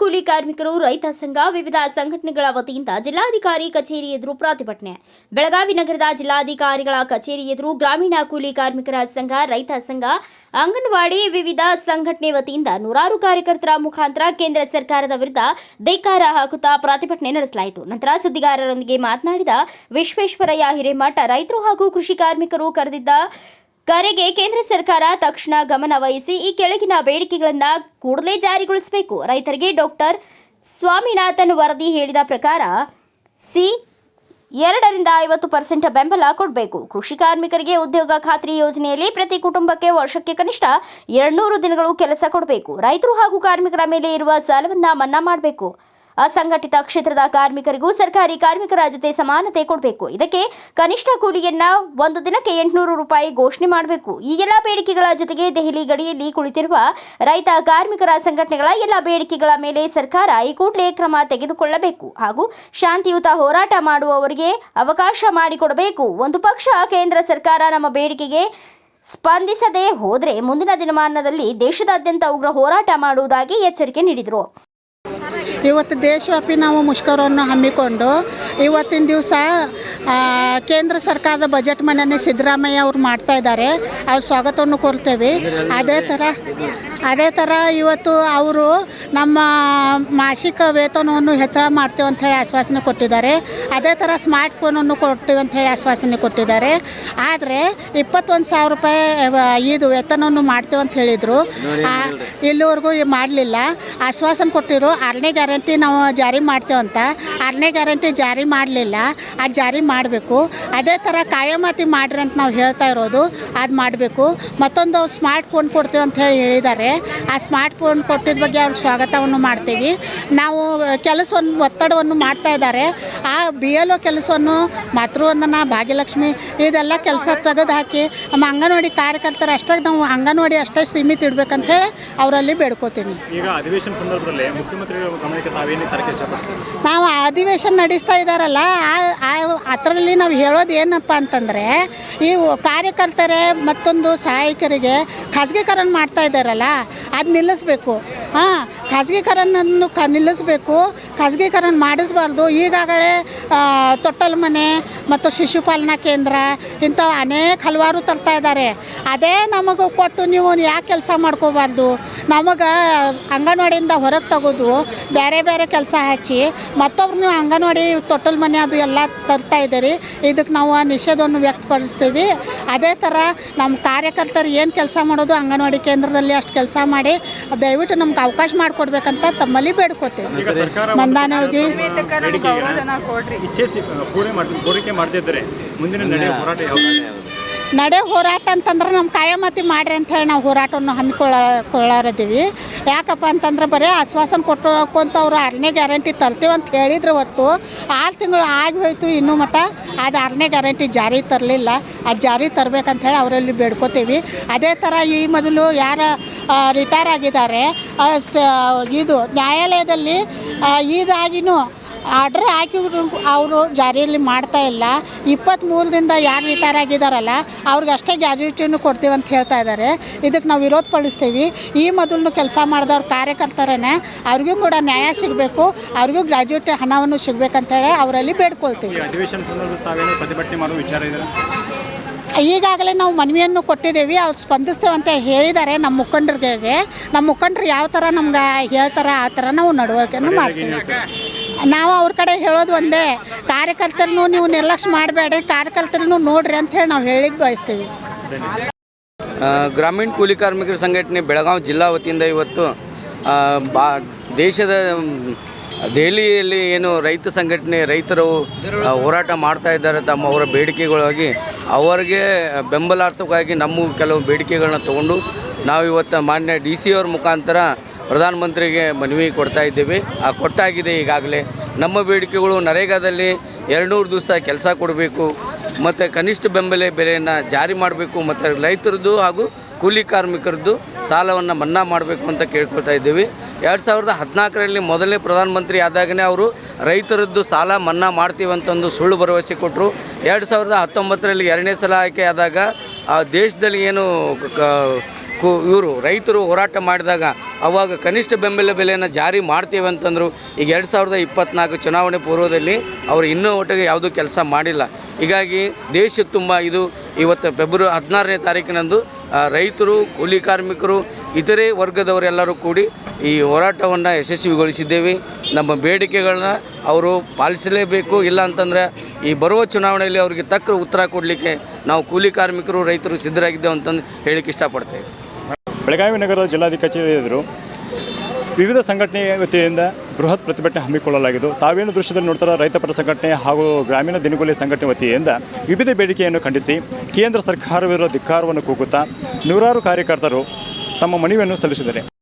ಕೂಲಿ ಕಾರ್ಮಿಕರು, ರೈತ ಸಂಘ, ವಿವಿಧ ಸಂಘಟನೆಗಳ ವತಿಯಿಂದ ಜಿಲ್ಲಾಧಿಕಾರಿ ಕಚೇರಿ ಎದುರು ಪ್ರತಿಭಟನೆ. ಬೆಳಗಾವಿ ನಗರದ ಜಿಲ್ಲಾಧಿಕಾರಿಗಳ ಕಚೇರಿ ಎದುರು ಗ್ರಾಮೀಣ ಕೂಲಿ ಕಾರ್ಮಿಕರ ಸಂಘ, ರೈತ ಸಂಘ, ಅಂಗನವಾಡಿ ವಿವಿಧ ಸಂಘಟನೆ ವತಿಯಿಂದ ನೂರಾರು ಕಾರ್ಯಕರ್ತರ ಮುಖಾಂತರ ಕೇಂದ್ರ ಸರ್ಕಾರದ ವಿರುದ್ಧ ಧಿಕ್ಕಾರ ಹಾಕುತ್ತಾ ಪ್ರತಿಭಟನೆ ನಡೆಸಲಾಯಿತು. ನಂತರ ಸುದ್ದಿಗಾರರೊಂದಿಗೆ ಮಾತನಾಡಿದ ವಿಶ್ವೇಶ್ವರಯ್ಯ ಹಿರೇಮಠ, ರೈತರು ಹಾಗೂ ಕೃಷಿ ಕಾರ್ಮಿಕರು ಕರೆದಿದ್ದ ಕರೆಗೆ ಕೇಂದ್ರ ಸರ್ಕಾರ ತಕ್ಷಣ ಗಮನ ವಹಿಸಿ ಈ ಕೆಳಗಿನ ಬೇಡಿಕೆಗಳನ್ನು ಕೂಡಲೇ ಜಾರಿಗೊಳಿಸಬೇಕು. ರೈತರಿಗೆ ಡಾಕ್ಟರ್ ಸ್ವಾಮಿನಾಥನ್ ವರದಿ ಹೇಳಿದ ಪ್ರಕಾರ ಸಿ ಎರಡರಿಂದ ಐವತ್ತು ಪರ್ಸೆಂಟ್ ಬೆಂಬಲ ಕೊಡಬೇಕು. ಕೃಷಿ ಕಾರ್ಮಿಕರಿಗೆ ಉದ್ಯೋಗ ಖಾತ್ರಿ ಯೋಜನೆಯಲ್ಲಿ ಪ್ರತಿ ಕುಟುಂಬಕ್ಕೆ ವರ್ಷಕ್ಕೆ ಕನಿಷ್ಠ ಎರಡ್ನೂರು ದಿನಗಳು ಕೆಲಸ ಕೊಡಬೇಕು. ರೈತರು ಹಾಗೂ ಕಾರ್ಮಿಕರ ಮೇಲೆ ಇರುವ ಸಾಲವನ್ನು ಮನ್ನಾ ಮಾಡಬೇಕು. ಅಸಂಘಟಿತ ಕ್ಷೇತ್ರದ ಕಾರ್ಮಿಕರಿಗೂ ಸರ್ಕಾರಿ ಕಾರ್ಮಿಕರ ಜೊತೆ ಸಮಾನತೆ ಕೊಡಬೇಕು. ಇದಕ್ಕೆ ಕನಿಷ್ಠ ಕೂಲಿಯನ್ನ ಒಂದು ದಿನಕ್ಕೆ ಎಂಟುನೂರು ರೂಪಾಯಿ ಘೋಷಣೆ ಮಾಡಬೇಕು. ಈ ಎಲ್ಲ ಬೇಡಿಕೆಗಳ ಜೊತೆಗೆ ದೆಹಲಿ ಗಡಿಯಲ್ಲಿ ಕುಳಿತಿರುವ ರೈತ ಕಾರ್ಮಿಕರ ಸಂಘಟನೆಗಳ ಎಲ್ಲ ಬೇಡಿಕೆಗಳ ಮೇಲೆ ಸರ್ಕಾರ ಈ ಕೂಡಲೇ ಕ್ರಮ ತೆಗೆದುಕೊಳ್ಳಬೇಕು. ಹಾಗೂ ಶಾಂತಿಯುತ ಹೋರಾಟ ಮಾಡುವವರಿಗೆ ಅವಕಾಶ ಮಾಡಿಕೊಡಬೇಕು. ಒಂದು ಪಕ್ಷ ಕೇಂದ್ರ ಸರ್ಕಾರ ನಮ್ಮ ಬೇಡಿಕೆಗೆ ಸ್ಪಂದಿಸದೇ ಹೋದರೆ ಮುಂದಿನ ದಿನಮಾನದಲ್ಲಿ ದೇಶದಾದ್ಯಂತ ಉಗ್ರ ಹೋರಾಟ ಮಾಡುವುದಾಗಿ ಎಚ್ಚರಿಕೆ ನೀಡಿದರು. ಇವತ್ತು ದೇಶವ್ಯಾಪಿ ನಾವು ಮುಷ್ಕರವನ್ನು ಹಮ್ಮಿಕೊಂಡು ಇವತ್ತಿನ ದಿವಸ ಕೇಂದ್ರ ಸರ್ಕಾರದ ಬಜೆಟ್ ಮನೆಯನ್ನು ಸಿದ್ದರಾಮಯ್ಯ ಅವರು ಮಾಡ್ತಾ ಇದ್ದಾರೆ. ಅವ್ರ ಸ್ವಾಗತವನ್ನು ಕೋರ್ತೇವೆ. ಅದೇ ಥರ ಅದೇ ಥರ ಇವತ್ತು ಅವರು ನಮ್ಮ ಮಾಸಿಕ ವೇತನವನ್ನು ಹೆಚ್ಚಳ ಮಾಡ್ತೇವೆ ಅಂತ ಹೇಳಿ ಆಶ್ವಾಸನೆ ಕೊಟ್ಟಿದ್ದಾರೆ. ಅದೇ ಥರ ಸ್ಮಾರ್ಟ್ ಫೋನನ್ನು ಕೊಡ್ತೀವಿ ಅಂತ ಹೇಳಿ ಆಶ್ವಾಸನೆ ಕೊಟ್ಟಿದ್ದಾರೆ. ಆದರೆ ಇಪ್ಪತ್ತೊಂದು ಸಾವಿರ ರೂಪಾಯಿ ಇದು ವೇತನವನ್ನು ಮಾಡ್ತೇವೆ ಅಂತ ಹೇಳಿದರು. ಇಲ್ಲಿವರೆಗೂ ಮಾಡಲಿಲ್ಲ. ಆಶ್ವಾಸನೆ ಕೊಟ್ಟಿರು ಆರನೇ ಗ್ಯಾರಂಟಿ ನಾವು ಜಾರಿ ಮಾಡ್ತೇವೆ ಅಂತ. ಆರನೇ ಗ್ಯಾರಂಟಿ ಜಾರಿ ಮಾಡಲಿಲ್ಲ. ಅದು ಜಾರಿ ಮಾಡಬೇಕು. ಅದೇ ಥರ ಕಾಯಮಾತಿ ಮಾಡ್ರಿ ಅಂತ ನಾವು ಹೇಳ್ತಾ ಇರೋದು. ಅದು ಮಾಡಬೇಕು. ಮತ್ತೊಂದು ಸ್ಮಾರ್ಟ್ ಫೋನ್ ಕೊಡ್ತೇವೆ ಅಂತ ಹೇಳಿ ಹೇಳಿದ್ದಾರೆ. ಆ ಸ್ಮಾರ್ಟ್ ಫೋನ್ ಕೊಟ್ಟಿದ್ದ ಬಗ್ಗೆ ಅವ್ರಿಗೆ ಸ್ವಾಗತವನ್ನು ಮಾಡ್ತೀವಿ. ನಾವು ಕೆಲಸವನ್ನು ಒತ್ತಡವನ್ನು ಮಾಡ್ತಾ ಇದ್ದಾರೆ. ಆ ಬಿ ಎಲ್ ಒ ಕೆಲಸವನ್ನು ಮಾತೃವಂದನ ಭಾಗ್ಯಲಕ್ಷ್ಮಿ ಇದೆಲ್ಲ ಕೆಲಸ ತೆಗೆದು ಹಾಕಿ ನಮ್ಮ ಅಂಗನವಾಡಿ ಕಾರ್ಯಕರ್ತರ ಅಷ್ಟೇ ನಾವು ಅಂಗನವಾಡಿ ಅಷ್ಟೇ ಸೀಮಿತ ಇಡ್ಬೇಕಂತ ಹೇಳಿ ಅವರಲ್ಲಿ ಬೇಡ್ಕೋತೀನಿ. ಈಗ ಅಧಿವೇಶನ ಸಂದರ್ಭದಲ್ಲಿ ನಾವು ಅಧಿವೇಶನ ನಡೆಸ್ತಾ ಇದ್ದಾರಲ್ಲ ಆ ಅದರಲ್ಲಿ ನಾವು ಹೇಳೋದು ಏನಪ್ಪ ಅಂತಂದರೆ ಈ ಕಾರ್ಯಕರ್ತರೇ ಮತ್ತೊಂದು ಸಹಾಯಕರಿಗೆ ಖಾಸಗೀಕರಣ ಮಾಡ್ತಾ ಇದ್ದಾರಲ್ಲ ಅದು ನಿಲ್ಲಿಸ್ಬೇಕು. ಹಾಂ ಖಾಸಗೀಕರಣವನ್ನು ಕ ನಿಲ್ಲಿಸ್ಬೇಕು. ಖಾಸಗೀಕರಣ ಮಾಡಿಸ್ಬಾರ್ದು. ಈಗಾಗಲೇ ತೊಟ್ಟಲ್ ಮನೆ ಮತ್ತು ಶಿಶುಪಾಲನಾ ಕೇಂದ್ರ ಇಂಥವು ಅನೇಕ ಹಲವಾರು ತರ್ತಾ ಇದ್ದಾರೆ. ಅದೇ ನಮಗೆ ಕೊಟ್ಟು ನೀವು ಯಾಕೆ ಕೆಲಸ ಮಾಡ್ಕೋಬಾರ್ದು? ನಮಗೆ ಅಂಗನವಾಡಿಯಿಂದ ಹೊರಗೆ ತೆಗೆದು ಬೇರೆ ಬೇರೆ ಕೆಲಸ ಹಚ್ಚಿ ಮತ್ತೊಬ್ರು ನೀವು ಅಂಗನವಾಡಿ ತೊಟ್ಟಲ ಮನೆ ಅದು ಎಲ್ಲ ತರ್ತಾ ಇದ್ದೀರಿ. ಇದಕ್ಕೆ ನಾವು ನಿಷೇಧವನ್ನು ವ್ಯಕ್ತಪಡಿಸ್ತೀವಿ. ಅದೇ ಥರ ನಮ್ಮ ಕಾರ್ಯಕರ್ತರು ಏನು ಕೆಲಸ ಮಾಡೋದು ಅಂಗನವಾಡಿ ಕೇಂದ್ರದಲ್ಲಿ ಅಷ್ಟು ಕೆಲಸ ಮಾಡಿ ದಯವಿಟ್ಟು ನಮ್ಗೆ ಅವಕಾಶ ಮಾಡಿಕೊಡ್ಬೇಕಂತ ತಮ್ಮಲ್ಲಿ ಬೇಡ್ಕೋತೀವಿ. ಮಂದಾನ ಹೋಗಿ ನಡೆ ಹೋರಾಟ ಅಂತಂದ್ರೆ ನಮ್ಮ ಕಾಯಮತಿ ಮಾಡ್ರಿ ಅಂತ ಹೇಳಿ ನಾವು ಹೋರಾಟವನ್ನು ಹಮ್ಮಿಕೊಳ್ಳ ಕೊಳ್ಳಾರದೀವಿ. ಯಾಕಪ್ಪ ಅಂತಂದ್ರೆ ಬರೀ ಆಶ್ವಾಸನೆ ಕೊಟ್ಟುಕೊಂತ ಅವರು ಆರನೇ ಗ್ಯಾರಂಟಿ ತರ್ತೀವಿ ಅಂತ ಹೇಳಿದ್ರೆ ಹೊರತು ಆರು ತಿಂಗಳು ಆಗಿ ಹೋಯ್ತು ಇನ್ನೂ ಮಟ್ಟ ಅದು ಆರನೇ ಗ್ಯಾರಂಟಿ ಜಾರಿ ತರಲಿಲ್ಲ. ಅದು ಜಾರಿ ತರಬೇಕಂತ ಹೇಳಿ ಅವರಲ್ಲಿ ಬೇಡ್ಕೋತೀವಿ. ಅದೇ ಥರ ಈ ಮೊದಲು ಯಾರ ರಿಟೈರ್ ಆಗಿದ್ದಾರೆ ಇದು ನ್ಯಾಯಾಲಯದಲ್ಲಿ ಇದಾಗಿನೂ ಆರ್ಡ್ರ್ ಹಾಕಿದ್ರು ಅವರು ಜಾರಿಯಲ್ಲಿ ಮಾಡ್ತಾ ಇಲ್ಲ. ಇಪ್ಪತ್ತ್ಮೂರರಿಂದ ಯಾರು ರಿಟೈರ್ ಆಗಿದ್ದಾರಲ್ಲ ಅವ್ರಿಗೆ ಅಷ್ಟೇ ಗ್ಯಾಜುಟಿಯನ್ನು ಕೊಡ್ತೀವಿ ಅಂತ ಹೇಳ್ತಾ ಇದ್ದಾರೆ. ಇದಕ್ಕೆ ನಾವು ವಿರೋಧ ಪಡಿಸ್ತೀವಿ. ಈ ಮೊದಲು ಕೆಲಸ ಮಾಡಿದವ್ರ ಕಾರ್ಯಕರ್ತರೇ ಅವ್ರಿಗೂ ಕೂಡ ನ್ಯಾಯ ಸಿಗಬೇಕು ಅವ್ರಿಗೂ ಗ್ರ್ಯಾಜುಯೇಟ್ ಹಣವನ್ನು ಸಿಗಬೇಕಂತೇಳಿ ಅವರಲ್ಲಿ ಬೇಡ್ಕೊಳ್ತೀವಿ. ಈಗಾಗಲೇ ನಾವು ಮನವಿಯನ್ನು ಕೊಟ್ಟಿದ್ದೀವಿ ಅವ್ರು ಸ್ಪಂದಿಸ್ತೇವೆ ಅಂತ ಹೇಳಿದ್ದಾರೆ ನಮ್ಮ ಮುಖಂಡರಿಗೆ. ನಮ್ಮ ಮುಖಂಡರು ಯಾವ ಥರ ನಮ್ಗೆ ಹೇಳ್ತಾರೆ ಆ ಥರ ನಾವು ನಡವಳಿಕೆಯನ್ನು ಮಾಡ್ತೀವಿ. ನಾವು ಅವ್ರ ಕಡೆ ಹೇಳೋದು ಒಂದೇ, ಕಾರ್ಯಕರ್ತರನ್ನು ನೀವು ನಿರ್ಲಕ್ಷ್ಯ ಮಾಡಬೇಡ್ರಿ, ಕಾರ್ಯಕರ್ತರನ್ನು ನೋಡ್ರಿ ಅಂತ ಹೇಳಿ ನಾವು ಹೇಳಿಕ್ಕೆ ಬಯಸ್ತೀವಿ. ಗ್ರಾಮೀಣ ಕೂಲಿ ಕಾರ್ಮಿಕರ ಸಂಘಟನೆ ಬೆಳಗಾವಿ ಜಿಲ್ಲಾ ವತಿಯಿಂದ ಇವತ್ತು ಬಾ, ದೇಶದ ದೆಹಲಿಯಲ್ಲಿ ಏನು ರೈತ ಸಂಘಟನೆ, ರೈತರು ಹೋರಾಟ ಮಾಡ್ತಾ ಇದ್ದಾರೆ, ತಮ್ಮ ಅವರ ಬೇಡಿಕೆಗಳಾಗಿ, ಅವರಿಗೆ ಬೆಂಬಲಾರ್ಥವಾಗಿ ನಮ್ಮ ಕೆಲವು ಬೇಡಿಕೆಗಳನ್ನ ತಗೊಂಡು ನಾವು ಇವತ್ತು ಮಾನ್ಯ ಡಿ ಸಿ ಅವ್ರ ಮುಖಾಂತರ ಪ್ರಧಾನಮಂತ್ರಿಗೆ ಮನವಿ ಕೊಡ್ತಾ ಇದ್ದೀವಿ. ಆ ಕೊಟ್ಟಾಗಿದೆ ಈಗಾಗಲೇ. ನಮ್ಮ ಬೇಡಿಕೆಗಳು ನರೇಗಾದಲ್ಲಿ ಎರಡುನೂರು ದಿವಸ ಕೆಲಸ ಕೊಡಬೇಕು, ಮತ್ತು ಕನಿಷ್ಠ ಬೆಂಬಲ ಬೆಲೆಯನ್ನು ಜಾರಿ ಮಾಡಬೇಕು, ಮತ್ತು ರೈತರದ್ದು ಹಾಗೂ ಕೂಲಿ ಕಾರ್ಮಿಕರದ್ದು ಸಾಲವನ್ನು ಮನ್ನಾ ಮಾಡಬೇಕು ಅಂತ ಕೇಳ್ಕೊಳ್ತಾ ಇದ್ದೀವಿ. ಎರಡು ಸಾವಿರದ ಹದಿನಾಲ್ಕರಲ್ಲಿ ಮೊದಲನೇ ಪ್ರಧಾನಮಂತ್ರಿ ಆದಾಗನೇ ಅವರು ರೈತರದ್ದು ಸಾಲ ಮನ್ನಾ ಮಾಡ್ತೀವಿ ಅಂತಂದು ಸುಳ್ಳು ಭರವಸೆ ಕೊಟ್ಟರು ಎರಡು ಸಾವಿರದ ಹತ್ತೊಂಬತ್ತರಲ್ಲಿ ಎರಡನೇ ಸಲ ಆಯ್ಕೆ ಆದಾಗ ಆ ದೇಶದಲ್ಲಿ ಏನು ಕು ಇವರು ರೈತರು ಹೋರಾಟ ಮಾಡಿದಾಗ ಅವಾಗ ಕನಿಷ್ಠ ಬೆಂಬಲ ಬೆಲೆಯನ್ನು ಜಾರಿ ಮಾಡ್ತೀವಿ ಅಂತಂದರು ಈಗ ಎರಡು ಸಾವಿರದ ಇಪ್ಪತ್ನಾಲ್ಕು ಚುನಾವಣೆ ಪೂರ್ವದಲ್ಲಿ ಅವರು ಇನ್ನೂ ಒಟ್ಟಿಗೆ ಯಾವುದೂ ಕೆಲಸ ಮಾಡಿಲ್ಲ. ಹೀಗಾಗಿ ದೇಶ ತುಂಬ ಇದು ಇವತ್ತು ಫೆಬ್ರವರಿ ಹದಿನಾರನೇ ತಾರೀಕಿನಂದು ರೈತರು, ಕೂಲಿ ಕಾರ್ಮಿಕರು, ಇತರೆ ವರ್ಗದವರೆಲ್ಲರೂ ಕೂಡಿ ಈ ಹೋರಾಟವನ್ನು ಯಶಸ್ವಿಗೊಳಿಸಿದ್ದೇವೆ. ನಮ್ಮ ಬೇಡಿಕೆಗಳನ್ನ ಅವರು ಪಾಲಿಸಲೇಬೇಕು. ಇಲ್ಲ ಅಂತಂದರೆ ಈ ಬರುವ ಚುನಾವಣೆಯಲ್ಲಿ ಅವರಿಗೆ ತಕ್ಕ ಉತ್ತರ ಕೊಡಲಿಕ್ಕೆ ನಾವು ಕೂಲಿ ಕಾರ್ಮಿಕರು, ರೈತರು ಸಿದ್ಧರಾಗಿದ್ದೇವೆ ಅಂತಂದು ಹೇಳಿಕ್ಕೆ ಇಷ್ಟಪಡ್ತೇವೆ. ಬೆಳಗಾವಿ ನಗರದ ಜಿಲ್ಲಾಧಿಕಾರಿ ಎದುರು ವಿವಿಧ ಸಂಘಟನೆ ವತಿಯಿಂದ ಬೃಹತ್ ಪ್ರತಿಭಟನೆ ಹಮ್ಮಿಕೊಳ್ಳಲಾಗಿದ್ದು, ತಾವೇನು ದೃಶ್ಯದಲ್ಲಿ ನೋಡ್ತಾರ ರೈತಪರ ಸಂಘಟನೆ ಹಾಗೂ ಗ್ರಾಮೀಣ ದಿನಗೂಲಿ ಸಂಘಟನೆ ವತಿಯಿಂದ ವಿವಿಧ ಬೇಡಿಕೆಯನ್ನು ಖಂಡಿಸಿ ಕೇಂದ್ರ ಸರ್ಕಾರವಿರುವ ಧಿಕ್ಕಾರವನ್ನು ಕೂಗುತ್ತಾ ನೂರಾರು ಕಾರ್ಯಕರ್ತರು ತಮ್ಮ ಮನವಿಯನ್ನು ಸಲ್ಲಿಸಿದ್ದಾರೆ.